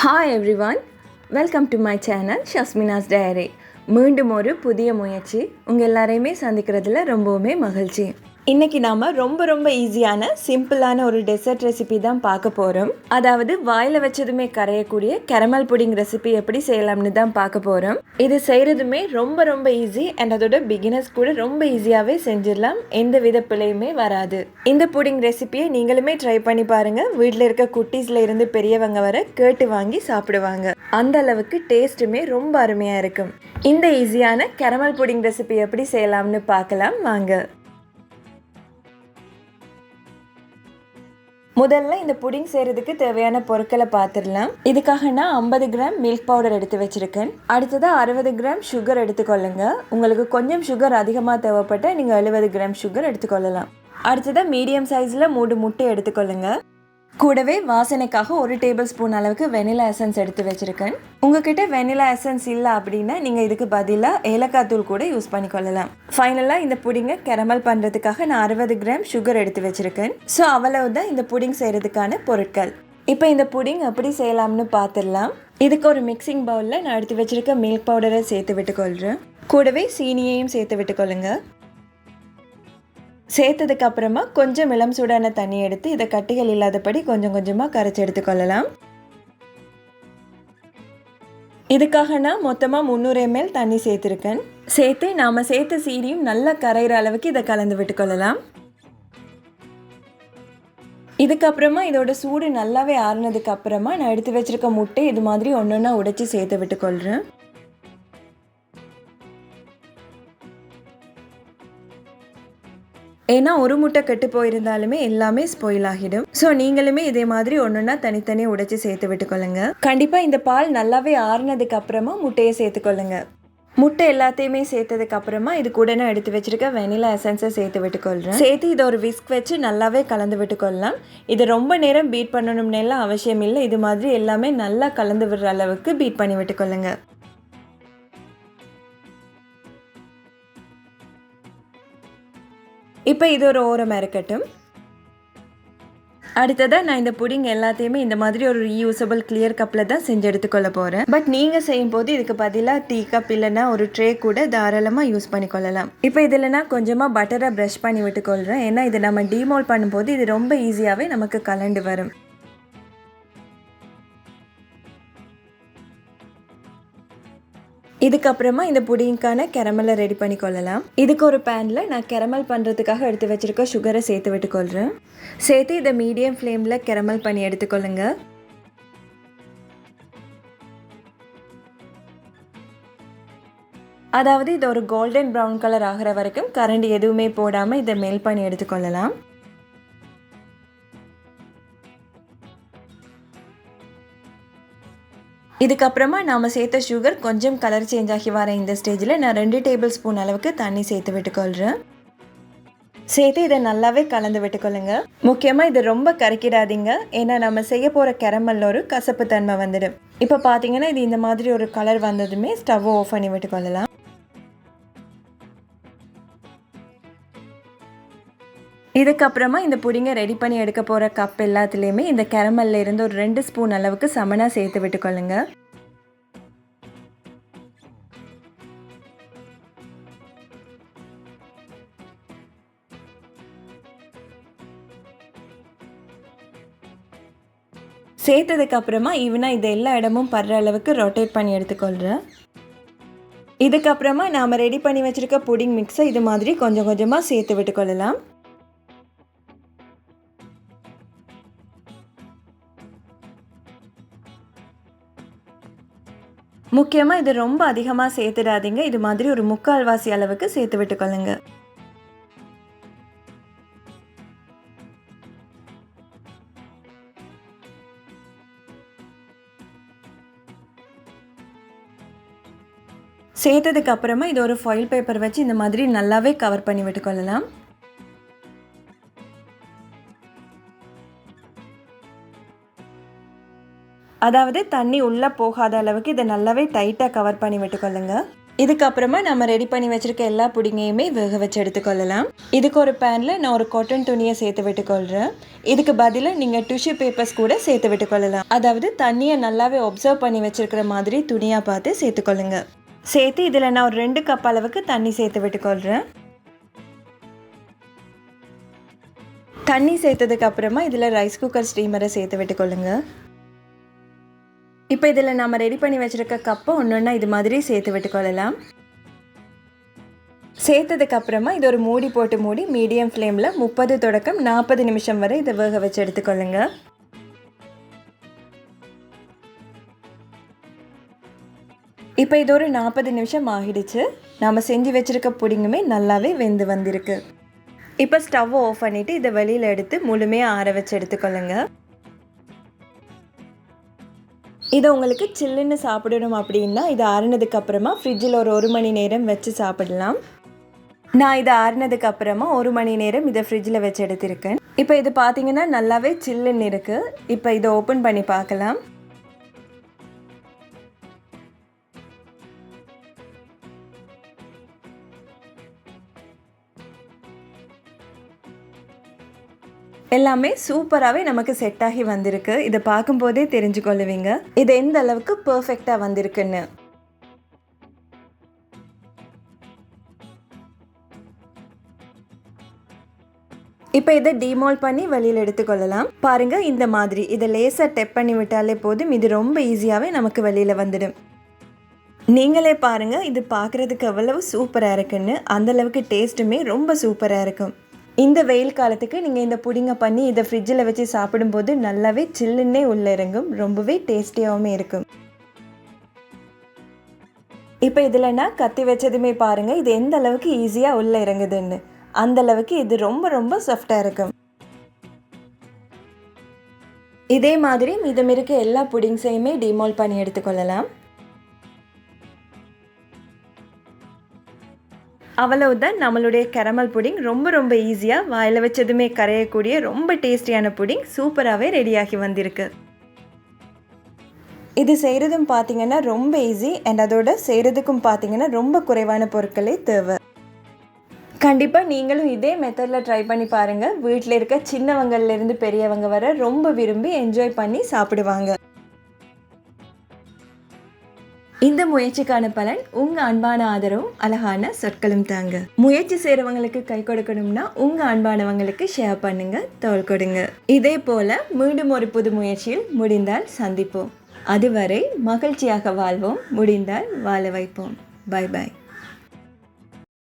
Hi one welcome to my channel ஷஸ்மினாஸ் diary மீண்டும் ஒரு புதிய முயற்சி உங்கள் எல்லாரையுமே சந்திக்கிறதுல ரொம்பவுமே மகிழ்ச்சி. இன்றைக்கி நாம் ரொம்ப ரொம்ப ஈஸியான சிம்பிளான ஒரு டெசர்ட் ரெசிபி தான் பார்க்க போகிறோம் அதாவது வாயில் வச்சதுமே கரையக்கூடிய கெரமல் புடிங் ரெசிபி எப்படி செய்யலாம்னு தான் பார்க்க போகிறோம் இது செய்கிறதுமே ரொம்ப ரொம்ப ஈஸி அண்ட் அதோட பிகினர்ஸ் கூட ரொம்ப ஈஸியாகவே செஞ்சிடலாம். எந்த வித பிழையுமே வராது. இந்த புடிங் ரெசிபியை நீங்களுமே ட்ரை பண்ணி பாருங்கள் வீட்டில் இருக்க குட்டீஸில் இருந்து பெரியவங்க வர கேட்டு வாங்கி சாப்பிடுவாங்க. அந்த அளவுக்கு டேஸ்ட்டுமே ரொம்ப அருமையாக இருக்கும். இந்த ஈஸியான கரமல் புடிங் ரெசிபி எப்படி செய்யலாம்னு பார்க்கலாம். வாங்க. முதல்ல இந்த புடிங் செய்கிறதுக்கு தேவையான பொருட்களை பார்த்துடலாம் இதுக்காக நான் ஐம்பது கிராம் மில்க் பவுடர் எடுத்து வச்சுருக்கேன். அடுத்ததாக அறுபது கிராம் சுகர் எடுத்துக்கொள்ளுங்க. உங்களுக்கு கொஞ்சம் சுகர் அதிகமாக தேவைப்பட்டால் நீங்கள் எழுபது கிராம் சுகர் எடுத்துக்கொள்ளலாம். அடுத்ததாக மீடியம் சைஸில் மூணு முட்டை எடுத்துக்கொள்ளுங்க. கூடவே வாசனைக்காக ஒரு டேபிள் ஸ்பூன் அளவுக்கு வெனிலா எசன்ஸ் எடுத்து வச்சுருக்கேன். உங்ககிட்ட வெனிலா எசன்ஸ் இல்லை அப்படின்னா நீங்கள் இதுக்கு பதிலாக ஏலக்காய் தூள் கூட யூஸ் பண்ணிக்கொள்ளலாம். ஃபைனலாக இந்த புடிங்கை கெரமல் பண்ணுறதுக்காக நான் அறுபது கிராம் சுகர் எடுத்து வச்சுருக்கேன். ஸோ அவ்வளவுதான் இந்த புடிங் செய்கிறதுக்கான பொருட்கள். இப்போ இந்த புடிங் எப்படி செய்யலாம்னு பார்த்துடலாம் இதுக்கு ஒரு மிக்சிங் பவுலில் நான் எடுத்து வச்சுருக்க மில்க் பவுடரை சேர்த்து விட்டுக்கொள்கிறேன் கூடவே சீனியையும் சேர்த்து விட்டுக்கொள்ளுங்கள் சேர்த்ததுக்கு அப்புறமா கொஞ்சம் இளம் சூடான தண்ணி எடுத்து இதை கட்டிகள் இல்லாதபடி கொஞ்சம் கொஞ்சமாக கரைச்சி எடுத்துக்கொள்ளலாம். இதுக்காக நான் மொத்தமாக முந்நூறு எம்எல் தண்ணி சேர்த்துருக்கேன். சேர்த்து நாம் சேர்த்த சீனியும் நல்லா கரைகிற அளவுக்கு இதை கலந்து விட்டுக்கொள்ளலாம். இதுக்கப்புறமா இதோட சூடு நல்லாவே ஆறுனதுக்கு அப்புறமா நான் எடுத்து வச்சிருக்க முட்டை இது மாதிரி ஒன்று ஒன்றா உடைச்சி சேர்த்து விட்டுக்கொள்கிறேன் ஏன்னா ஒரு முட்டை கெட்டு போயிருந்தாலுமே எல்லாமே ஸ்பாயில் ஆகிடும். ஸோ நீங்களுமே இதே மாதிரி ஒன்றுனா தனித்தனியாக உடைச்சி சேர்த்து விட்டுக்கொள்ளுங்க. கண்டிப்பாக இந்த பால் நல்லாவே ஆறுனதுக்கு அப்புறமா முட்டையை சேர்த்துக்கொள்ளுங்க. முட்டை எல்லாத்தையுமே சேர்த்ததுக்கு அப்புறமா இது கூட நான் எடுத்து வச்சிருக்க வெனிலா எசன்ஸை சேர்த்து விட்டுக்கொள்கிறேன் சேர்த்து இதை ஒரு விஸ்க் வச்சு நல்லாவே கலந்து விட்டுக்கொள்ளலாம். இது ரொம்ப நேரம் பீட் பண்ணணும்னு எல்லாம் அவசியம் இல்லை. இது மாதிரி எல்லாமே நல்லா கலந்து விடுற அளவுக்கு பீட் பண்ணி விட்டுக்கொள்ளுங்க. இப்போ இது ஒரு ஓரமாக இருக்கட்டும் அடுத்ததாக நான் இந்த புடிங் எல்லாத்தையுமே இந்த மாதிரி ஒரு ரீயூசபிள் கிளியர் கப்பில் தான் செஞ்சு எடுத்துக்கொள்ள போகிறேன் பட் நீங்கள் செய்யும் போது இதுக்கு பதிலாக டீ கப் இல்லைன்னா ஒரு ட்ரே கூட தாராளமாக யூஸ் பண்ணிக்கொள்ளலாம். இப்போ இதில் நான் கொஞ்சமாக பட்டரை ப்ரஷ் பண்ணி விட்டுக்கொள்கிறேன் ஏன்னா இதை நம்ம டீமோல் பண்ணும்போது இது ரொம்ப ஈஸியாகவே நமக்கு கலண்டு வரும். இதுக்கப்புறமா இந்த புடிங்கான கெரமலை ரெடி பண்ணி கொள்ளலாம். இதுக்கு ஒரு பேனில் நான் கெரமல் பண்ணுறதுக்காக எடுத்து வச்சுருக்க சுகரை சேர்த்து விட்டுக்கொள்கிறேன் சேர்த்து இதை மீடியம் ஃப்ளேமில் கெரமல் பண்ணி எடுத்துக்கொள்ளுங்க. அதாவது இது ஒரு கோல்டன் ப்ரௌன் கலர் ஆகிற வரைக்கும் கரண்ட் எதுவுமே போடாமல் இதை மெல் பண்ணி எடுத்துக்கொள்ளலாம். இதுக்கப்புறமா நாம் சேர்த்த சுகர் கொஞ்சம் கலர் சேஞ்ச் ஆகி வர இந்த ஸ்டேஜில் நான் ரெண்டு டேபிள் ஸ்பூன் அளவுக்கு தண்ணி சேர்த்து விட்டுக்கொள்கிறேன் சேர்த்து இதை நல்லாவே கலந்து விட்டுக்கொள்ளுங்க. முக்கியமாக இதை ரொம்ப கரைக்கிடாதீங்க. ஏன்னா நம்ம செய்ய போகிற கெரமல்ல ஒரு கசப்பு தன்மை வந்துடும். இப்போ பார்த்தீங்கன்னா இது இந்த மாதிரி ஒரு கலர் வந்ததுமே ஸ்டவ்வை ஆஃப் பண்ணி விட்டுக்கொள்ளலாம். இதுக்கப்புறமா இந்த புடிங்கை ரெடி பண்ணி எடுக்க போகிற கப் எல்லாத்துலேயுமே இந்த கெரமல்ல இருந்து ஒரு ரெண்டு ஸ்பூன் அளவுக்கு சமனாக சேர்த்து விட்டுக்கொள்ளுங்க. சேர்த்ததுக்கப்புறமா ஈவனாக இது எல்லா இடமும் படுற அளவுக்கு ரொட்டேட் பண்ணி எடுத்துக்கொள்கிறேன் இதுக்கப்புறமா நாம் ரெடி பண்ணி வச்சுருக்க புடிங் மிக்ஸை இது மாதிரி கொஞ்சம் கொஞ்சமாக சேர்த்து விட்டுக்கொள்ளலாம். முக்கியமாக இது ரொம்ப அதிகமாக சேர்த்துடாதீங்க. இது மாதிரி ஒரு முக்கால்வாசி அளவுக்கு சேர்த்து விட்டுக்கொள்ளுங்க சேர்த்ததுக்கு அப்புறமா இது ஒரு ஃபாயில் பேப்பர் வச்சு இந்த மாதிரி நல்லாவே கவர் பண்ணி விட்டுக்கொள்ளலாம் அதாவது தண்ணி உள்ளே போகாத அளவுக்கு இதை நல்லாவே டைட்டாக கவர் பண்ணி விட்டுக்கொள்ளுங்க. இதுக்கப்புறமா நம்ம ரெடி பண்ணி வச்சுருக்க எல்லா புடிங்கையுமே வேக வச்சு எடுத்துக்கொள்ளலாம். இதுக்கு ஒரு பேனில் நான் ஒரு காட்டன் துணியை சேர்த்து விட்டுக்கொள்கிறேன் இதுக்கு பதிலாக நீங்கள் டிஷ்யூ பேப்பர்ஸ் கூட சேர்த்து விட்டுக்கொள்ளலாம். அதாவது தண்ணியை நல்லாவே ஒப்சர்வ் பண்ணி வச்சுருக்கிற மாதிரி துணியாக பார்த்து சேர்த்துக்கொள்ளுங்க. சேர்த்து இதில் நான் ஒரு ரெண்டு கப் அளவுக்கு தண்ணி சேர்த்து விட்டுக்கொள்கிறேன் தண்ணி சேர்த்ததுக்கு அப்புறமா இதில் ரைஸ் குக்கர் ஸ்டீமரை சேர்த்து விட்டுக்கொள்ளுங்கள் இப்போ இதில் நம்ம ரெடி பண்ணி வச்சுருக்க கப்பை ஒன்று ஒன்றா இது மாதிரி சேர்த்து விட்டுக்கொள்ளலாம். சேர்த்ததுக்கப்புறமா இது ஒரு மூடி போட்டு மூடி மீடியம் ஃப்ளேமில் முப்பது தொடக்கம் நாற்பது நிமிஷம் வரை இதை வேக வச்சு எடுத்துக்கொள்ளுங்க. இப்போ இது ஒரு நாற்பது நிமிஷம் ஆகிடுச்சு. நம்ம செஞ்சு வச்சுருக்க புடிங்குமே நல்லாவே வெந்து வந்திருக்கு. இப்போ ஸ்டவ் ஆஃப் பண்ணிவிட்டு இதை வெளியில் எடுத்து முழுமையாக ஆற வச்சு எடுத்துக்கொள்ளுங்க. இதை உங்களுக்கு சில்லுன்னு சாப்பிடணும் அப்படின்னா இது ஆறுனதுக்கு அப்புறமா ஃப்ரிட்ஜில் ஒரு ஒரு மணி நேரம் வச்சு சாப்பிடலாம். நான் இதை ஆறுனதுக்கு அப்புறமா ஒரு மணி நேரம் இதை ஃப்ரிட்ஜில் வச்சு எடுத்திருக்கேன். இப்போ இது பார்த்தீங்கன்னா நல்லாவே சில்லுன்னு இருக்குது இப்போ இதை ஓப்பன் பண்ணி பார்க்கலாம். எல்லாமே சூப்பராகவே நமக்கு செட் ஆகி வந்திருக்கு. இதை பார்க்கும்போதே தெரிஞ்சு கொள்ளுவீங்க இது எந்த அளவுக்கு பர்ஃபெக்டாக வந்திருக்குன்னு. இப்போ இதை டிமோல் பண்ணி வெளியில் எடுத்துக்கொள்ளலாம் பாருங்க இந்த மாதிரி. இதை லேசாக டெப் பண்ணி விட்டாலே போதும். இது ரொம்ப ஈஸியாகவே நமக்கு வெளியில் வந்துடும். நீங்களே பாருங்க இது பார்க்குறதுக்கு எவ்வளவு சூப்பராக இருக்குன்னு. அந்தளவுக்கு டேஸ்ட்டுமே ரொம்ப சூப்பராக இருக்கும். இந்த வெயில் காலத்துக்கு நீங்கள் இந்த புடிங்க பண்ணி இதை ஃப்ரிட்ஜில் வச்சு சாப்பிடும்போது நல்லாவே சில்லுன்னே உள்ளே இறங்கும். ரொம்பவே டேஸ்டியாகவும் இருக்கும். இப்போ இதில் நான் கத்தி வச்சதுமே பாருங்கள் இது எந்த அளவுக்கு ஈஸியாக உள்ளே இறங்குதுன்னு. அந்த அளவுக்கு இது ரொம்ப ரொம்ப சாஃப்டாக இருக்கும். இதே மாதிரி மீதம் இருக்க எல்லா புடிங்ஸையுமே டிமால் பண்ணி எடுத்துக்கொள்ளலாம். அவ்வளவுதான் நம்மளுடைய கரமல் புடிங் ரொம்ப ரொம்ப ஈஸியாக வாயில் வச்சதுமே கரையக்கூடிய ரொம்ப டேஸ்டியான புடிங் சூப்பராகவே ரெடியாகி வந்திருக்கு. இது செய்கிறதும் பார்த்தீங்கன்னா ரொம்ப ஈஸி அண்ட் அதோட செய்கிறதுக்கும் பார்த்தீங்கன்னா ரொம்ப குறைவான பொருட்களே தேவை. கண்டிப்பாக நீங்களும் இதே மெத்தடில் ட்ரை பண்ணி பாருங்கள் வீட்டில் இருக்க சின்னவங்கள்லேருந்து பெரியவங்க வர ரொம்ப விரும்பி என்ஜாய் பண்ணி சாப்பிடுவாங்க. இந்த முயற்சிக்கான பலன் உங்க அன்பான ஆதரவும் அழகான சொற்களும் தாங்க. முயற்சி செய்யறவங்களுக்கு கை கொடுக்கணும்னா உங்க அன்பானவங்களுக்கு ஷேர் பண்ணுங்க தோல் கொடுங்க. இதே போல மீண்டும் ஒரு புது முயற்சியில் முடிந்தால் சந்திப்போம். அதுவரை மகிழ்ச்சியாக வாழ்வோம் முடிந்தால் வாழ வைப்போம். Bye bye